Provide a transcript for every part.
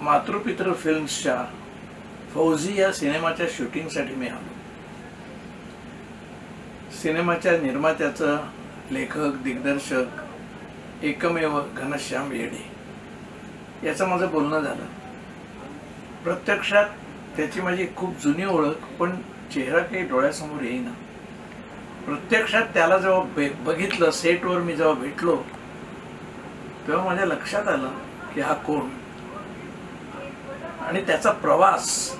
मातृपितृ फिल्म्सच्या फौजी या सिनेमाच्या शूटिंगसाठी मी आलो. सिनेमाच्या निर्मात्याचं लेखक दिग्दर्शक एकमेव घनश्याम येडे. याचं माझं बोलणं झालं. प्रत्यक्षात त्याची माझी खूप जुनी ओळख पण चेहरा काही डोळ्यासमोर येईना. प्रत्यक्षात त्याला जेव्हा बे- बघितलं सेटवर मी जेव्हा भेटलो तेव्हा माझ्या लक्षात आलं की हा कोण? आणि त्याचा प्रवास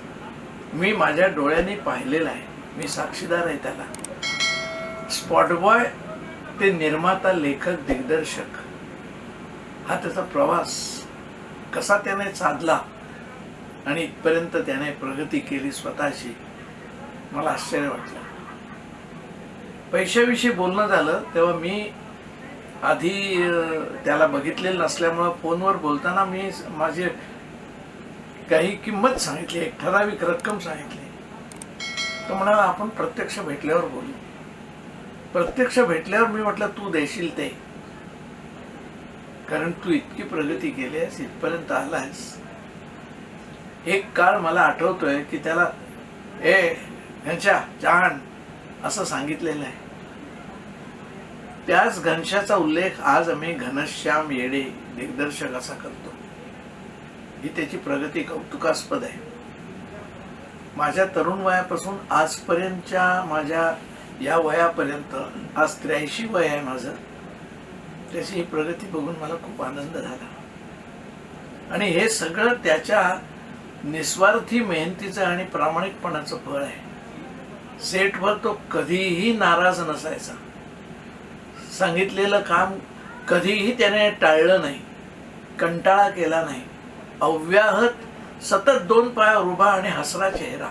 मी माझ्या डोळ्यांनी पाहिलेला आहे. मी साक्षीदार आहे त्याला. स्पॉटबॉय ते निर्माता लेखक दिग्दर्शक. हा त्याचा प्रवास. कसा त्याने साधला आणि इथपर्यंत त्याने प्रगती केली स्वतःची मला आश्चर्य वाटलं. पैशाविषयी बोलणं झालं तेव्हा मी आधी त्याला बघितलेलं नसल्यामुळं फोनवर बोलताना मी माझे काही किंमत सांगितली एक ठराविक रक्कम सांगितली. तर म्हणाला आपण प्रत्यक्ष भेटल्यावर बोलू. प्रत्यक्ष भेटल्यावर मी म्हटलं तू देशील ते. कारण तू इतकी प्रगती केली आहेस इथपर्यंत आलायस एक काळ मला आठवतोय की त्याला ए घनशा जाण असं सांगितलेलं आहे. त्याच घनशाचा उल्लेख आज आम्ही घनश्याम येडे दिग्दर्शक असा करतो. ही त्याची प्रगती कौतुकास्पद आहे. माझ्या तरुण वयापासून आजपर्यंतच्या माझ्या या वयापर्यंत आज त्र्याऐंशी वय आहे माझं त्याची ही प्रगती बघून मला खूप आनंद झाला. आणि हे सगळं त्याच्या निस्वार्थी मेहनतीचं आणि प्रामाणिकपणाचं फळ आहे. सेटवर तो कधीही नाराज नसायचा. सांगितलेलं काम कधीही त्याने टाळलं नाही कंटाळा केला नाही. अव्याहत सतत दोन पायावर उभा आणि हसरा चेहरा.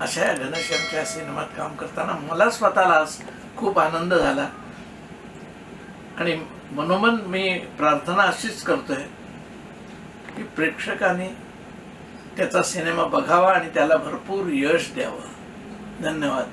अशा या घनश्यामच्या सिनेमात काम करताना मला स्वतःला खूप आनंद झाला. आणि मनोमन मी प्रार्थना अशीच करतोय की प्रेक्षकांनी त्याचा सिनेमा बघावा आणि त्याला भरपूर यश द्यावं. धन्यवाद.